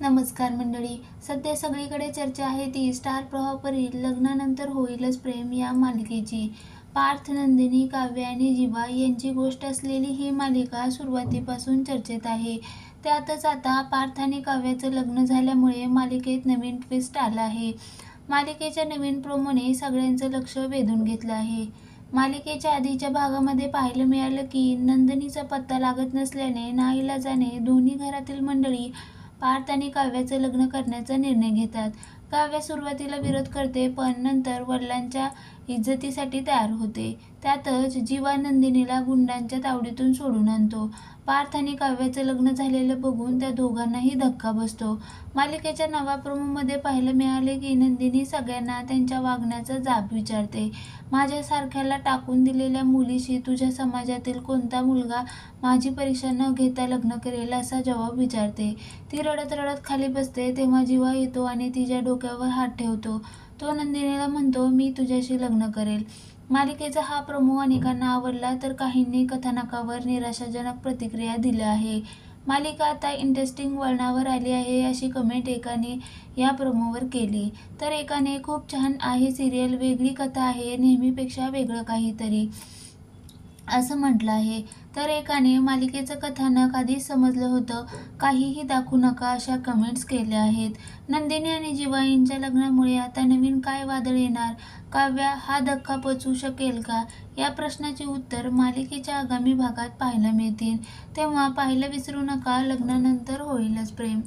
नमस्कार मंडळी. सध्या सगळीकडे चर्चा आहे ती स्टार प्रवाहावरील लग्नानंतर होईलच प्रेम या मालिकेची. पार्थ नंदिनी काव्य आणि जिवा यांची गोष्ट असलेली ही मालिका सुरुवातीपासून चर्चेत आहे. त्यातच आता पार्थ आणि काव्याचं लग्न झाल्यामुळे मालिकेत नवीन ट्विस्ट आला आहे. मालिकेच्या नवीन प्रोमोने सगळ्यांचं लक्ष वेधून घेतलं आहे. मालिकेच्या आधीच्या भागामध्ये पाहायला मिळालं की नंदिनीचा पत्ता लागत नसल्याने नाईलाजाने दोन्ही घरातील मंडळी पार्थ आणि काव्याचं लग्न करण्याचा निर्णय घेतात. काव्या सुरुवातीला विरोध करते पण नंतर वडिलांच्या इज्जतीसाठी तयार होते. त्यातच जीवा नंदिनीला गुंडांच्या तावडीतून सोडून आणतो. पार्थ आणि काव्याचं लग्न झालेलं बघून त्या दोघांनाही धक्का बसतो. मालिकेच्या नवा प्रोमोमध्ये पाहायला मिळाले की नंदिनी सगळ्यांना त्यांच्या वागण्याचा जाब विचारते. माझ्यासारख्याला टाकून दिलेल्या मुलीशी तुझ्या समाजातील कोणता मुलगा माझी परीक्षा न घेता लग्न करेल असा जवाब विचारते. ती रडत रडत खाली बसते तेव्हा जीवा येतो आणि तिच्या डोक्यात डोक्यावर हात ठेवतो. तो नंदिनीला म्हणतो मी तुझ्याशी लग्न करेल. मालिकेचा हा प्रमो अनेकांना आवडला तर काहींनी कथानकावर निराशाजनक प्रतिक्रिया दिल्या आहे. मालिका आता इंटरेस्टिंग वळणावर आली आहे अशी कमेंट एकाने या प्रोमोवर केली. तर एकाने खूप छान आहे सिरियल वेगळी कथा आहे नेहमीपेक्षा वेगळं काहीतरी. असं म्हटलं आहे. तर एकाने मालिकेचं कथानक आधीच समजलं होतं. काहीही दाखवू नका अशा कमेंट्स केल्या आहेत. नंदिनी आणि जिवाईंच्या यांच्या लग्नामुळे आता नवीन काय वादळ येणार? काव्या हा धक्का पचवू शकेल का? या प्रश्नाचे उत्तर मालिकेच्या आगामी भागात पाहायला मिळतील. तेव्हा पाहायला विसरू नका. लग्नानंतर होईलच प्रेम.